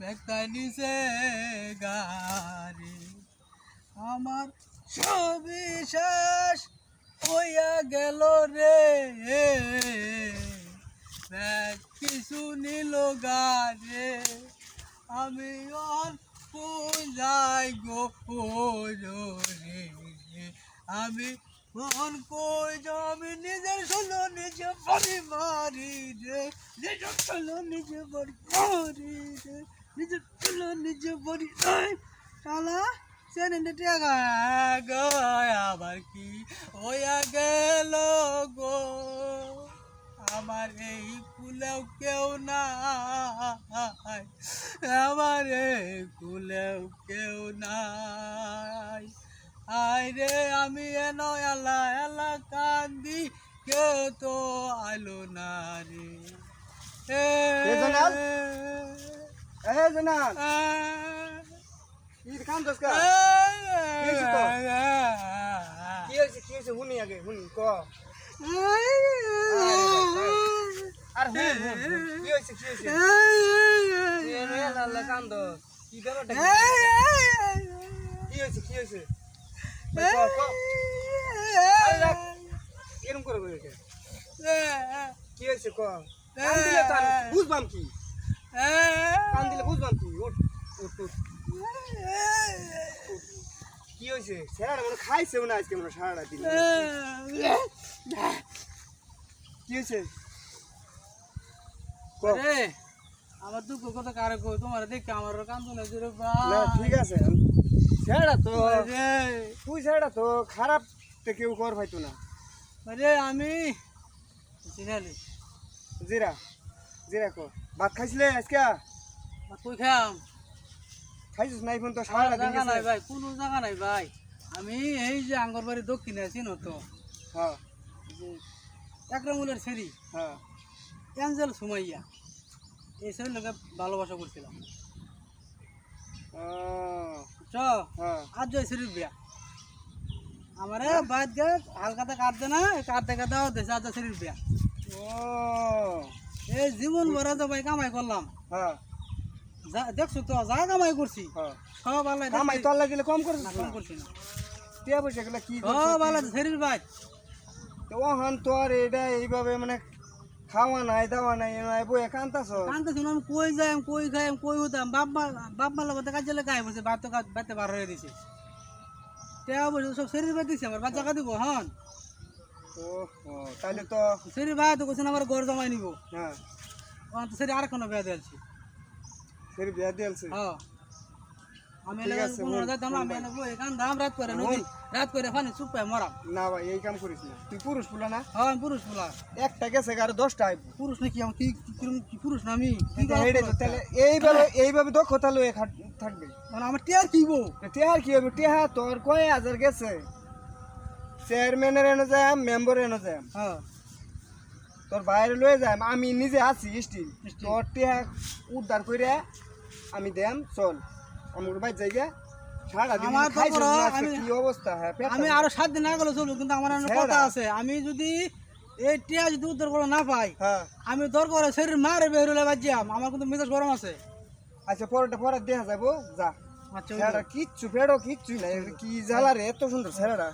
নিচে গাড়ি। আমার শেষ হইয়া গেল রে। ব্যাগ কিছু নিল গাড়ি। আমি অন যাই গো রে আমি মন কই আমি নিজের শোনো নিজে মারি রে নিজের শোনো নিজে মারি রে নিজের শোনো নিজে বাড়ি এই, শালা টেকা গো আবার কি? ওয়া গেল গো। আমার এই কুলেও কেউ নাই, আমার এই কুলেও কেউ নাই। আয় রে, আমি এন এলা এলা কান্দি, কেউ তো আলো না রে। এ কে জানাল? এ জানাল কি হয়েছে? কি হইছে কি হুনি আগে হুনি ক আর হুন। কি হইছে কি হইছে কি এনে এলা এলা কাম দস কি কি? হইছে কি রাখ। এরম করে কি হইছে ক বুঝবাম কি কান দিলে কি স্যার মনে খাইছেও না আজকে মনে দিন। কি রে আমার দুঃখ কত কারে কই তোমার দেখে আমার কান্দন হয়েছে রে না ঠিক আছে। স্যারটা তো রে তুই স্যারটা তো খারাপ তো কেউ কর পাইতো না। রে আমি জিরা। কর ভাত খাইছিলে আজকে? কই খাম? খাইছিস? নাই ফোন তো আমার দিন জায়গা নাই ভাই কোনো জায়গা নাই ভাই। আমি এই যে আঙ্গরবাড়ি দক্ষিণে আছি না তো? হ্যাঁ। যে একরামুলের সেরি হ্যাঁ। অ্যাঞ্জেল সুমাইয়া। এই সেরির লোকে ভালোবাসা করছিলাম চ হ্যাঁ। আজ জয় সেরির বিয়া। আমারে বাদ গে হালকাতে কাটতে না কাটতে কাটতে দেশে আজ সেরির বিয়া। ও। এই জীবন ভরা তো ভাই কামাই করলাম। হ্যাঁ। দেখছ তো যা কামাই করছি হ্যাঁ। সব আল্লাহ কামাই দেখছি। তোর লাগিলে কম না কম করছি না। টিয়া পয়সা গুলা কি সব আল্লাহ সেরির ভাই। তো ওহান তোর এটা এইভাবে মানে খাওয়া নাই দাওয়া নাই নাই বই একান্তাছ কানতে শুনো আমি কই যাই কই খাই কই হতাম বাপ মা বাপ মার লগত কাজে লেগে বসে বাপ তো বাড়তে বার হয়ে দিছে। টেয়া বসে সব শরীর বাদ দিছে আমার বাচ্চা কাঁদিব হন ও তাহলে তো শরীর ভাই তো কোথাও আমার ঘর জমাই নিব। হ্যাঁ। তো শরীর আর কোনো বেয়া দিয়েছি ফের বিয়া দিয়েছে হ্যাঁ। আমি এলাকা কোনো বল, আমি এনে বই কান্দাম রাত করে নদী রাত করে পানি চুপ পাই মরাম না ভাই এই কাম করিস না। তুই পুরুষ পুলা না? হ্যাঁ আমি পুরুষ বলা একটা গেছে আর দশটা পুরুষ নাকি আমি কি পুরুষ না আমি? তাহলে এইভাবে এইভাবে দক্ষতা লয়ে থাকবে। মানে আমার টিয়ার কি বউ টেহার কি হবে? টেহা তোর কয় হাজার গেছে? চেয়ারম্যানের এনে যায় মেম্বার এনে যায় হ্যাঁ। তোর বাইরে লয়ে যায় আমি নিজে আছি স্টিল। তোর টেহা উদ্ধার করে আমি দেম চল। আমার বাইর জায়গা আমি- হ্যাঁ আমি আরও সাত দিন আগে চলবো কিন্তু আমার কথা আছে। আমি যদি এই টিয়া যদি উত্তর করে না পাই হ্যাঁ। আমি দরকার শরীর মারে বেরোলে বাজিয়াম আমার কিন্তু মেজাজ গরম আছে। আচ্ছা পরটা পরে দেখা যাব যা। আচ্ছা কিচ্ছু ফেড়ো কিচ্ছু নাই। কি জ্বালা রে এত সুন্দর ছেড়াটা